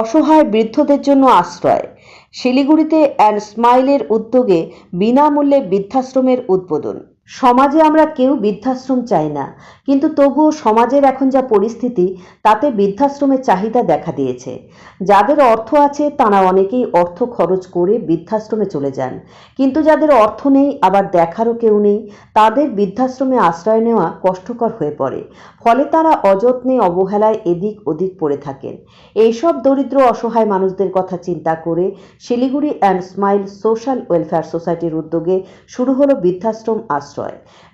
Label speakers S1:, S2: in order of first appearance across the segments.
S1: অসহায় বৃদ্ধদের জন্য আশ্রয়। শিলিগুড়িতে অ্যান্ড স্মাইলের উদ্যোগে বিনামূল্যে বৃদ্ধাশ্রমের উদ্বোধন। সমাজে আমরা কেউ বৃদ্ধাশ্রম চাই না। কিন্তু তবুও সমাজের এখন যা পরিস্থিতি, তাতে বৃদ্ধাশ্রমের চাহিদা দেখা দিয়েছে। যাদের অর্থ আছে, তারা অনেকেই অর্থ খরচ করে বৃদ্ধাশ্রমে চলে যান। কিন্তু যাদের অর্থ নেই, আবার দেখারও কেউ নেই, তাদের বৃদ্ধাশ্রমে আশ্রয় নেওয়া কষ্টকর হয়ে পড়ে। ফলে তারা অযত্নে, অবহেলায় এদিক ওদিক পড়ে থাকেন। এইসব দরিদ্র, অসহায় মানুষদের কথা চিন্তা করে Siliguri and smile social welfare সোসাইটির উদ্যোগে শুরু হলো বৃদ্ধাশ্রম আশ্রয়।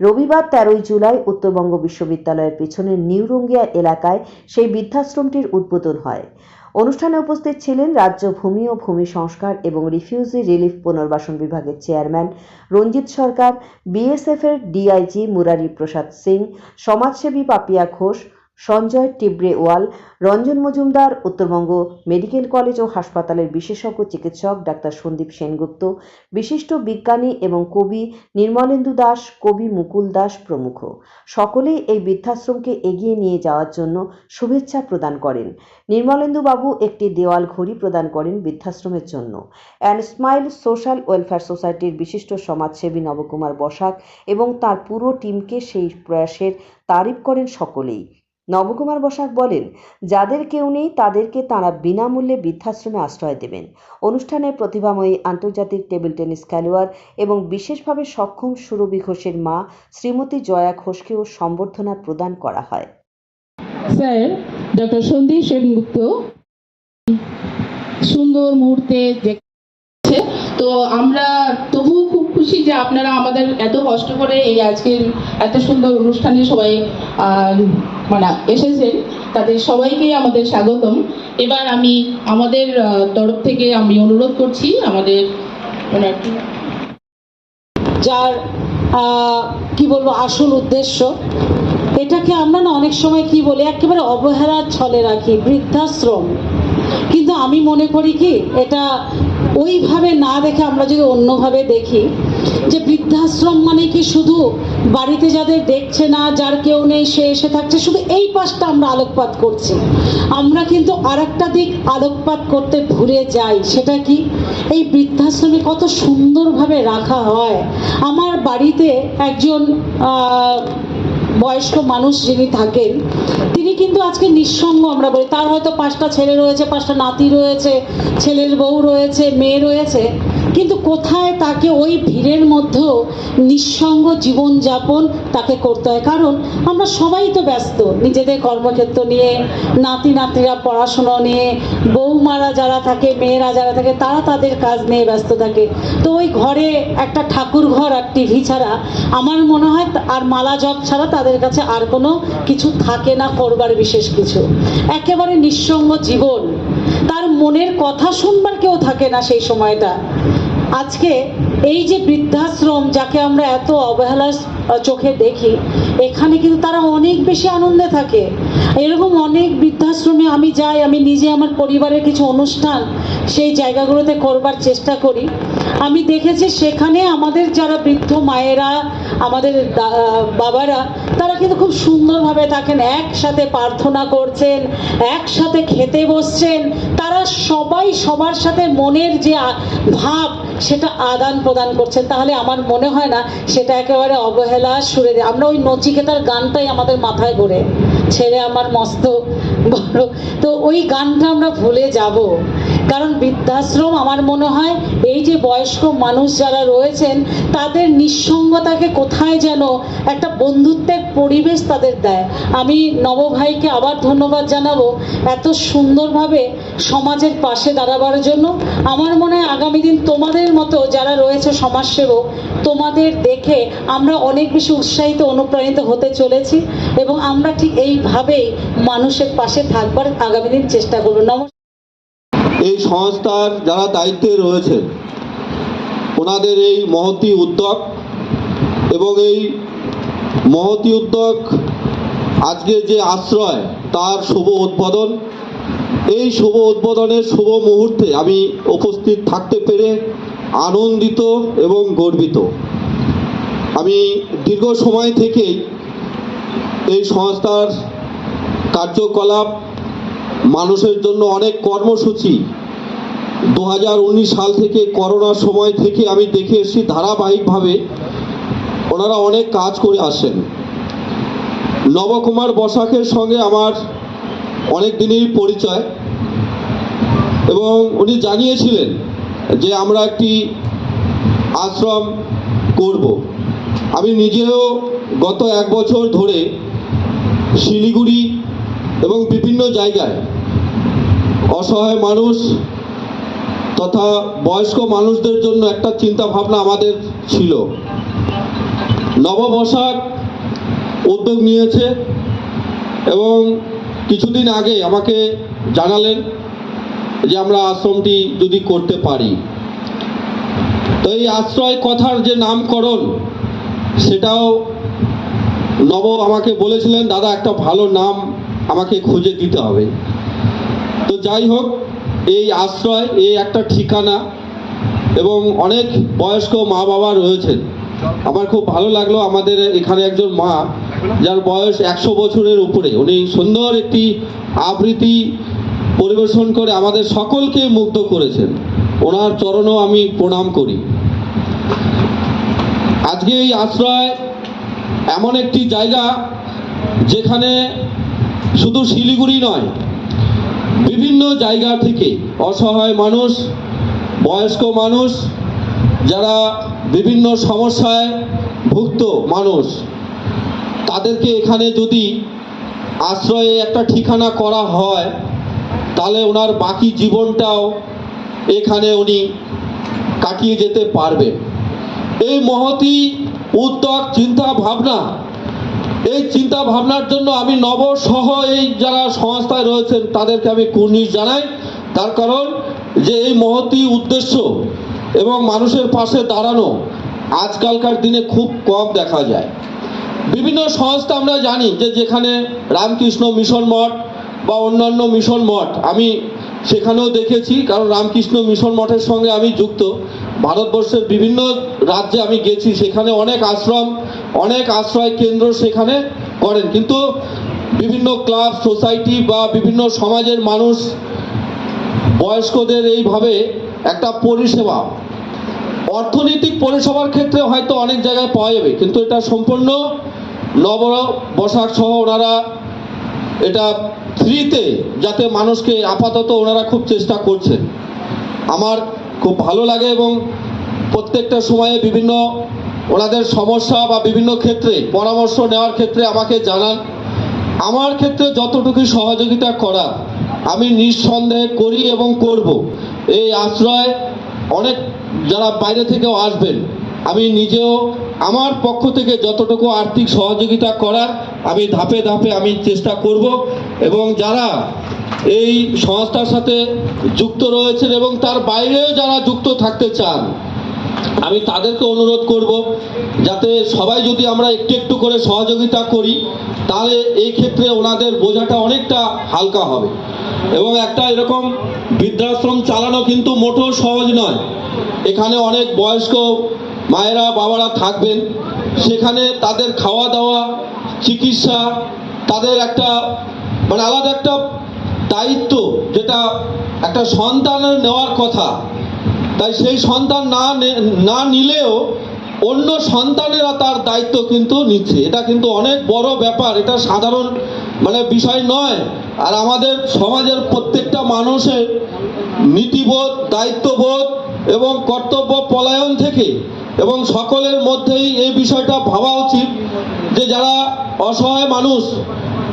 S1: রবিবার তেরোই জুলাই উত্তরবঙ্গ বিশ্ববিদ্যালয়ের পিছনে নিউরঙ্গিয়া এলাকায় সেই বৃদ্ধাশ্রমটির উদ্বোধন হয়। অনুষ্ঠানে উপস্থিত ছিলেন রাজ্য ভূমি ও ভূমি সংস্কার এবং রিফিউজি রিলিফ পুনর্বাসন বিভাগের চেয়ারম্যান রঞ্জিত সরকার বিএসএফ এর ডিআইজি মুরারি প্রসাদ সিং, সমাজসেবী Papiya Ghosh Sanjay Tibrewal, Ranjan Majumdar, Uttarbanga medical college ও হাসপাতালের বিশেষজ্ঞ চিকিৎসক ডাক্তার সন্দীপ সেনগুপ্ত, বিশিষ্ট বিজ্ঞানী এবং কবি নির্মলেন্দু দাস, কবি মুকুল দাস প্রমুখ। সকলেই এই বৃদ্ধাশ্রমকে এগিয়ে নিয়ে যাওয়ার জন্য শুভেচ্ছা প্রদান করেন। নির্মলেন্দু বাবু একটি দেওয়াল ঘড়ি প্রদান করেন বৃদ্ধাশ্রমের জন্য। অ্যান্ড স্মাইল সোশ্যাল ওয়েলফেয়ার সোসাইটির বিশিষ্ট সমাজসেবী নবকুমার বসাক এবং তার পুরো টিমকে সেই প্রয়াসের তারিফ করেন সকলেই। নবকুমার বসাক বলেন, যাদের কেউ নেই তাদেরকে তাঁরা বিনামূল্যে বৃদ্ধাশ্রমে আশ্রয় দেবেন। অনুষ্ঠানে প্রতিভাময়ী আন্তর্জাতিক টেবিল টেনিস খেলোয়াড় এবং বিশেষভাবে সক্ষম সুরভি ঘোষের মা শ্রীমতী জয়া ঘোষকেও সম্বর্ধনা প্রদান করা হয়।
S2: স্যার, ডক্টর সন্দীপ সেনগুপ্ত, সুন্দর মুহূর্তে তো আমরা খুব খুশি যে আপনারা আমাদের এত কষ্ট করে এই আজকের এত সুন্দর অনুষ্ঠানে সবাই মানে এসেছেন। তাদের সবাইকেই আমাদের স্বাগতম। এবার আমি আমাদের তরফ থেকে আমি অনুরোধ করছি আমাদের
S3: যার কি বলব, আসল উদ্দেশ্য। এটাকে আমরা না অনেক সময় কি বলি, একেবারে অবহেলার ছলে রাখি, বৃদ্ধাশ্রম। কিন্তু আমি মনে করি কি, এটা ওইভাবে না দেখে আমরা যদি অন্যভাবে দেখি, যে বৃদ্ধাশ্রম মানে কি শুধু বাড়িতে যাদের দেখছে না, যার কেউ নেই, সে এসে থাকছে, শুধু এই পাশটা আমরা আলোকপাত করছি। আমরা কিন্তু আর একটা দিক আলোকপাত করতে ভুলে যাই, সেটা কি? এই বৃদ্ধাশ্রমে কত সুন্দরভাবে রাখা হয়। আমার বাড়িতে একজন বয়স্ক মানুষ যিনি থাকেন, তিনি কিন্তু আজকে নিঃসঙ্গ আমরা বলি। তার হয়তো পাঁচটা ছেলে রয়েছে, পাঁচটা নাতি রয়েছে, ছেলের বউ রয়েছে, মেয়ে রয়েছে। কিন্তু কোথায় তাকে ওই ভিড়ের মধ্যেও নিঃসঙ্গ জীবনযাপন তাকে করতে হয়? কারণ আমরা সবাই তো ব্যস্ত, নিজেদের কর্মক্ষেত্র নিয়ে, নাতি নাতিরা পড়াশুনো নিয়ে, বৌমারা যারা থাকে, মেয়েরা যারা থাকে, তারা তাদের কাজ নিয়ে ব্যস্ত থাকে। তো ওই ঘরে একটা ঠাকুর ঘর আর টিভি ছাড়া আমার মনে হয় আর মালা জপ ছাড়া তাদের কাছে আর কোনো কিছু থাকে না করবার বিশেষ কিছু। একেবারে নিঃসঙ্গ জীবন। তার মনের কথা শুনবার কেউ থাকে না সেই সময়টা। আজকে এই যে বৃদ্ধাশ্রম, যাকে আমরা এত অবহেলার চোখে দেখি, এখানে কিন্তু তারা অনেক বেশি আনন্দে থাকে। এরকম অনেক বৃদ্ধাশ্রমে আমি যাই, আমি নিজে আমার পরিবারের কিছু অনুষ্ঠান সেই জায়গাগুলোতে করবার চেষ্টা করি। আমি দেখেছি সেখানে আমাদের যারা বৃদ্ধ মায়েরা, আমাদের বাবারা, তারা কিন্তু খুব সুন্দরভাবে থাকেন, একসাথে প্রার্থনা করছেন, একসাথে খেতে বসছেন তারা সবাই সবার সাথে মনের যে ভাব, সেটা আদান প্রদান করছেন তাহলে আমার মনে হয় না সেটা একেবারে অবহেলা সুরে। আমরা ওই নচিকেতার গানটাই আমাদের মাথায় ঘোরে ছেড়ে আমার মস্ত তো ওই গানটা আমরা ভুলে যাব। কারণ বৃদ্ধাশ্রম আমার মনে হয় এই যে বয়স্ক মানুষ যারা রয়েছেন, তাদের নিঃসঙ্গতাকে কোথায় যেন একটা বন্ধুত্বের পরিবেশ তাদের দেয়। আমি নবভাইকে আবার ধন্যবাদ জানাব। এত সুন্দরভাবে সমাজের পাশে দাঁড়াবার জন্য আমার মনে হয় আগামী দিন তোমাদের মতো যারা রয়েছে সমাজসেবক, তোমাদের দেখে আমরা অনেক বেশি উৎসাহিত, অনুপ্রাণিত হতে চলেছি এবং আমরা ঠিক এইভাবেই মানুষের পাশে থাকবার আগামী দিন চেষ্টা করব। নমস্কার।
S4: এই সংস্থার যারা দায়িত্বে রয়েছে ওনাদের এই মহতি উদ্যোগ এবং এই মহতি উদ্যোগ আজকে যে আশ্রয়, তার শুভ উদ্বোধন এই শুভ উদ্বোধনের শুভ মুহূর্তে আমি উপস্থিত থাকতে পেরে আনন্দিত এবং গর্বিত। আমি দীর্ঘ সময় থেকেই এই সংস্থার কার্যকলাপ, মানুষের জন্য অনেক কর্মসূচি, দু হাজার উনিশ সাল থেকে করোনার সময় থেকে আমি দেখে এসেছি ধারাবাহিকভাবে ওনারা অনেক কাজ করে আসেন নবকুমার বসাকের সঙ্গে আমার অনেক দিনেরই পরিচয়। এবং উনি জানিয়েছিলেন যে আমরা একটি আশ্রম করব। আমি নিজেও গত এক বছর ধরে শিলিগুড়ি এবং বিভিন্ন জায়গায় অসহায় মানুষ তথা বয়স্ক মানুষদের জন্য একটা চিন্তা ভাবনা আমাদের ছিল। নববসাক উদ্যোগ নিয়েছে এবং কিছুদিন আগে আমাকে জানালেন যে আমরা আশ্রমটি যদি করতে পারি। তো এই আশ্রয় কথার যে নামকরণ, সেটাও নব আমাকে বলেছিলেন, দাদা, একটা ভালো নাম আমাকে খুঁজে দিতে হবে। তো যাই হোক, এই আশ্রয়, এই একটা ঠিকানা এবং অনেক বয়স্ক মা বাবা রয়েছেন। আমার খুব ভালো লাগল আমাদের এখানে একজন মা, যার বয়স একশো বছরের উপরে। উনি সুন্দর একটি আবৃত্তি পরিবেশন করে আমাদের সকলকে মুগ্ধ করেছেন। ওনার চরণও আমি প্রণাম করি। আজকে এই আশ্রয় এমন একটি জায়গা যেখানে শুধু শিলিগুড়ি নয়, বিভিন্ন জায়গা থেকে অসহায় মানুষ, বয়স্ক মানুষ, যারা বিভিন্ন সমস্যায় ভুক্ত মানুষ, তাদেরকে এখানে যদি আশ্রয়ে একটা ঠিকানা করা হয় তাহলে ওনার বাকি জীবনটাও এখানে উনি কাটিয়ে যেতে পারবেন। এই মহতি উদ্যোগ, চিন্তা ভাবনা, এই চিন্তা ভাবনার জন্য আমি নব সহ এই যারা সংস্থায় রয়েছেন তাদেরকে আমি কুর্নিশ জানাই। তার কারণ যে এই মহতি উদ্দেশ্য এবং মানুষের পাশে দাঁড়ানো আজকালকার দিনে খুব কম দেখা যায়। বিভিন্ন সংস্থা আমরা জানি যে যেখানে রামকৃষ্ণ মিশন মঠ বা অন্যান্য মিশন মঠ, আমি সেখানেও দেখেছি, কারণ রামকৃষ্ণ মিশন মঠের সঙ্গে আমি যুক্ত। ভারতবর্ষের বিভিন্ন রাজ্যে আমি গেছি, সেখানে অনেক আশ্রম, অনেক আশ্রয় কেন্দ্র সেখানে করেন। কিন্তু বিভিন্ন ক্লাব, সোসাইটি বা বিভিন্ন সমাজের মানুষ, বয়স্কদের এইভাবে একটা পরিষেবা, অর্থনৈতিক পরিষেবার ক্ষেত্রে হয়তো অনেক জায়গায় পাওয়া যাবে, কিন্তু এটা সম্পূর্ণ নবর বসাক সহ ওনারা এটা ফ্রিতে যাতে মানুষকে আপাতত ওনারা খুব চেষ্টা করছেন। আমার খুব ভালো লাগে এবং প্রত্যেকটা সময়ে বিভিন্ন ওনাদের সমস্যা বা বিভিন্ন ক্ষেত্রে পরামর্শ নেওয়ার ক্ষেত্রে আমাকে জানান। আমার ক্ষেত্রে যতটুকু সহযোগিতা করা আমি নিঃসন্দেহে করি এবং করব। এই আশ্রয় অনেক যারা বাইরে থেকেও আসবেন আমি নিজেও আমার পক্ষ থেকে যতটুকু আর্থিক সহযোগিতা করার আমি ধাপে ধাপে আমি চেষ্টা করব এবং যারা এই সংস্থার সাথে যুক্ত রয়েছেন এবং তার বাইরেও যারা যুক্ত থাকতে চান, আমি তাদেরকে অনুরোধ করব যাতে সবাই যদি আমরা একটু একটু করে সহযোগিতা করি, তাহলে এই ক্ষেত্রে ওনাদের বোঝাটা অনেকটা হালকা হবে। এবং একটা এরকম বৃদ্ধাশ্রম চালানো কিন্তু মোটেও সহজ নয়। এখানে অনেক বয়স্ক মায়েরা বাবারা থাকবেন। সেখানে তাদের খাওয়া দাওয়া চিকিৎসা, তাদের একটা মানে আলাদা একটা দায়িত্ব, যেটা একটা সন্তানের নেওয়ার কথা। তাই সেই সন্তান না, নে- নিলেও অন্য সন্তানেরা তার দায়িত্ব কিন্তু নিচ্ছে। এটা কিন্তু অনেক বড় ব্যাপার। এটা সাধারণ মানে বিষয় নয়। আর আমাদের সমাজের প্রত্যেকটা মানুষের নীতিবোধ, দায়িত্ববোধ এবং কর্তব্য পলায়ন থেকে এবং সকলের মধ্যেই এই বিষয়টা ভাবা উচিত যে যারা অসহায় মানুষ,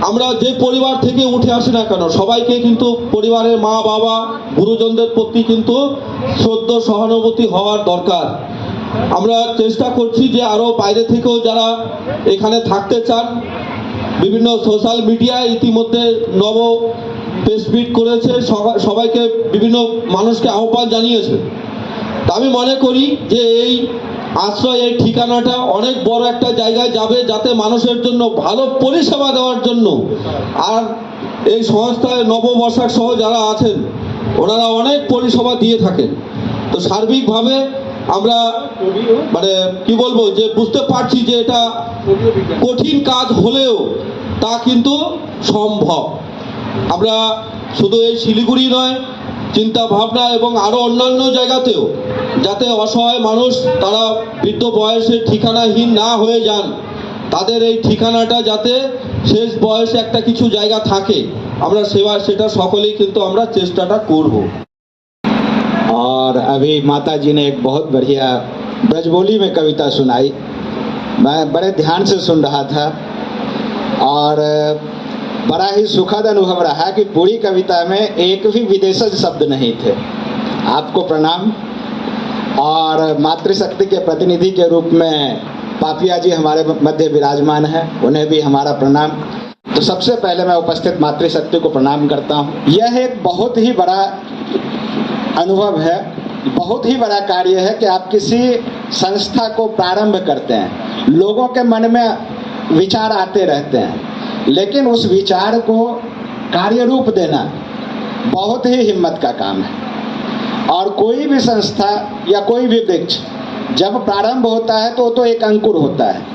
S4: আমরা যে পরিবার থেকে উঠে আসি না কেন, সবাইকে কিন্তু পরিবারের মা, বাবা, গুরুজনদের প্রতি কিন্তু শ্রদ্ধ, সহানুভূতি হওয়ার দরকার। আমরা চেষ্টা করছি যে আরও বাইরে থেকেও যারা এখানে থাকতে চান, বিভিন্ন সোশ্যাল মিডিয়ায় ইতিমধ্যে নব প্রেসমিট করেছে, সবা- সবাইকে বিভিন্ন মানুষকে আহ্বান জানিয়েছে। আমি মনে করি যে এই আশ্রয় এই ঠিকানাটা অনেক বড় একটা জায়গায় যাবে যাতে মানুষের জন্য ভালো পরিষেবা দেওয়ার জন্য। আর এই সংস্থায় নববর্ষাক সহ যারা আছেন, ওনারা অনেক পরিষেবা দিয়ে থাকেন। তো সার্বিকভাবে আমরা মানে কি বলব যে বুঝতে পারছি যে এটা কঠিন কাজ হলেও তা কিন্তু সম্ভব। আমরা শুধু এই শিলিগুড়ি নয় চিন্তা ভাবনা এবং আরও অন্যান্য জায়গাতেও যাতে অসহায় মানুষ তারা বৃদ্ধ বয়সে ঠিকানাহীন না হয়ে যান তাদের এই ঠিকানাটা যাতে শেষ বয়সে একটা কিছু জায়গা থাকে আমরা সেবা সেটা সকলেই কিন্তু আমরা চেষ্টাটা করব
S5: और अभी माता जी ने एक बहुत बढ़िया ब्रजबोली में कविता सुनाई मैं बड़े ध्यान से सुन रहा था और बड़ा ही सुखद अनुभव रहा कि पूरी कविता में एक भी विदेशज शब्द नहीं थे आपको प्रणाम और मातृशक्ति के प्रतिनिधि के रूप में पापिया जी हमारे मध्य विराजमान हैं, उन्हें भी हमारा प्रणाम। तो सबसे पहले मैं उपस्थित मातृशक्ति को प्रणाम करता हूँ। यह एक बहुत ही बड़ा अनुभव है, बहुत ही बड़ा कार्य है कि आप किसी संस्था को प्रारंभ करते हैं। लोगों के मन में विचार आते रहते हैं, लेकिन उस विचार को कार्य रूप देना बहुत ही हिम्मत का काम है। और कोई भी संस्था या कोई भी वृक्ष, जब प्रारंभ होता है तो वो तो एक अंकुर होता है।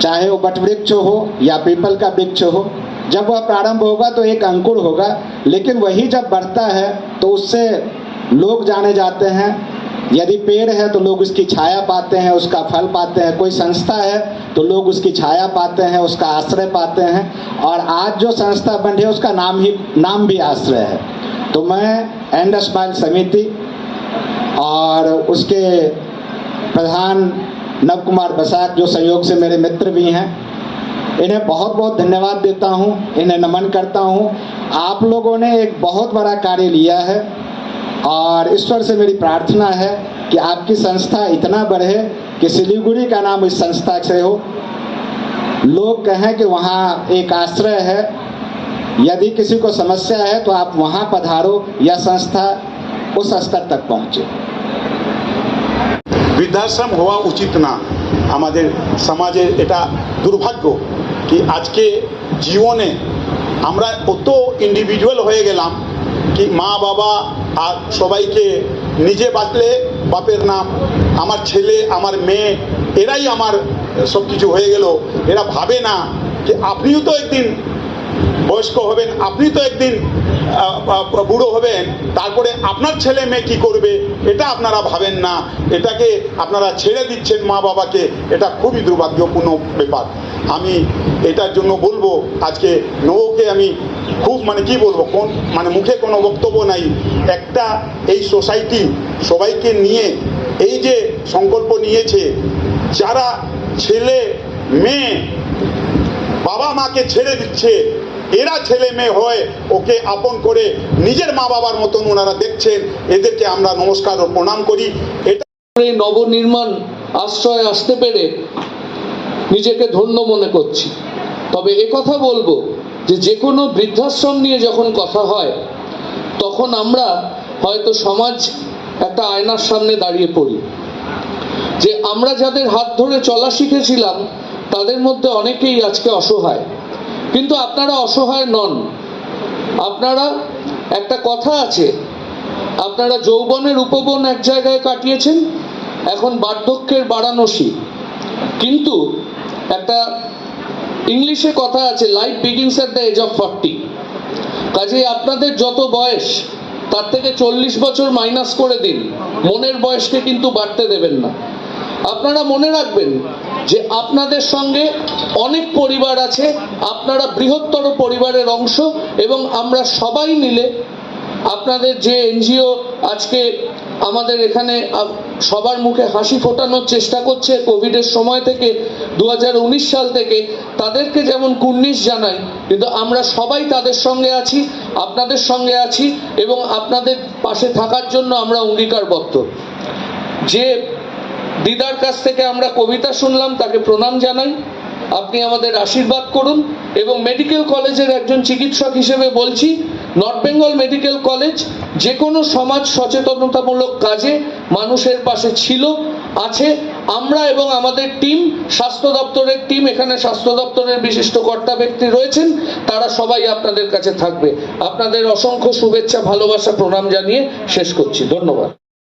S5: चाहे वो बट वृक्ष हो या पीपल का वृक्ष हो, जब वह प्रारंभ होगा तो एक अंकुर होगा, लेकिन वही जब बढ़ता है तो उससे लोग जाने जाते हैं। यदि पेड़ है तो लोग उसकी छाया पाते हैं, उसका फल पाते हैं। कोई संस्था है तो लोग उसकी छाया पाते हैं, उसका आश्रय पाते हैं। और आज जो संस्था बन रही है, उसका नाम ही, नाम भी आश्रय है। तो मैं एंड स्माइल समिति और उसके प्रधान नव कुमार बसाक जो संयोग से मेरे मित्र भी हैं, इन्हें बहुत बहुत धन्यवाद देता हूँ, इन्हें नमन करता हूँ। आप लोगों ने एक बहुत बड़ा कार्य लिया है और ईश्वर से मेरी प्रार्थना है कि आपकी संस्था इतना बढ़े कि सिलीगुड़ी का नाम इस संस्था से हो। लोग कहें कि वहाँ एक आश्रय है यदि किसी को समस्या है तो आप वहाँ पधारो यह संस्था उस स्तर तक पहुँचे
S6: বৃদ্ধাশ্রম হওয়া উচিত না আমাদের সমাজে এটা দুর্ভাগ্য কি আজকে জীবনে আমরা কত ইন্ডিভিজুয়াল হয়ে গেলাম কি মা বাবা আর সবাইকে নিজে বাঁচলে বাপের নাম আমার ছেলে আমার মেয়ে এরাই আমার সব কিছু হয়ে গেল এরা ভাবে না যে আপনিও তো একদিন বয়স্ক হবেন, আপনি তো একদিন বুড়ো হবেন, তারপরে আপনার ছেলে মেয়ে কি করবে, এটা আপনারা ভাবেন না। এটাকে আপনারা ছেড়ে দিচ্ছেন মা বাবাকে, এটা খুবই দুর্ভাগ্যপূর্ণ ব্যাপার। আমি এটার জন্য বলব, আজকে নৌকে আমি খুব মানে কি বলব, কোন মানে মুখে কোনো বক্তব্য নাই। একটা এই সোসাইটি সবাইকে নিয়ে, এই যে সংকল্প নিয়েছে, যারা ছেলে, মেয়ে বাবা মাকে ছেড়ে দিচ্ছে এরা ছেলে মেয়ে হয় ওকে আপন করে নিজের মা বাবার মতন ওনারা দেখছেন, এদেরকে আমরা নমস্কার ও প্রণাম করি। এটা
S7: এই নবনির্মাণ আশ্রয় আসতে পেরে নিজেকে ধন্য মনে করছি। তবে কথা বলব যে যে কোনো বৃদ্ধাশ্রম নিয়ে যখন কথা হয়, তখন আমরা হয়তো সমাজ একটা আয়নার সামনে দাঁড়িয়ে পড়ি। যে আমরা যাদের হাত ধরে চলা শিখেছিলাম, তাদের মধ্যে অনেকেই আজকে অসহায়। কিন্তু আপনারা অসহায় নন। আপনারা, একটা কথা আছে, আপনারা যৌবনের উপবন এক জায়গায় কাটিয়েছেন, এখন বার্ধক্যের বারাণসী। কিন্তু একটা ইংলিশে কথা আছে life begins at the age of forty কাজেই আপনাদের যত বয়স, তার থেকে চল্লিশ বছর মাইনাস করে দিন। মনের বয়সকে কিন্তু বাড়তে দেবেন না। আপনারা মনে রাখবেন যে আপনাদের সঙ্গে অনেক পরিবার আছে, আপনারা বৃহত্তর পরিবারের অংশ এবং আমরা সবাই মিলে আপনাদের যে এনজিও আজকে আমাদের এখানে সবার মুখে হাসি ফোটানোর চেষ্টা করছে কোভিডের সময় থেকে দু হাজার উনিশ সাল থেকে, তাদেরকে যেমন কুর্নিশ জানাই, কিন্তু আমরা সবাই তাদের সঙ্গে আছি, আপনাদের সঙ্গে আছি এবং আপনাদের পাশে থাকার জন্য আমরা অঙ্গীকারবদ্ধ। যে দিদার কাছ থেকে আমরা কবিতা শুনলাম, তাকে প্রণাম জানাই। আপনি আমাদের আশীর্বাদ করুন এবং মেডিকেল কলেজের একজন চিকিৎসক হিসেবে বলছি, নর্থ বেঙ্গল মেডিকেল কলেজ যে কোনো সমাজ সচেতনতামূলক কাজে মানুষের পাশে ছিল, আছে। আমরা এবং আমাদের টিম, স্বাস্থ্য দপ্তরের টিম, এখানে স্বাস্থ্য দপ্তরের বিশিষ্ট কর্তা ব্যক্তি রয়েছেন, তারা সবাই আপনাদের কাছে থাকবে। আপনাদের অসংখ্য শুভেচ্ছা, ভালোবাসা, প্রণাম জানিয়ে শেষ করছি। ধন্যবাদ।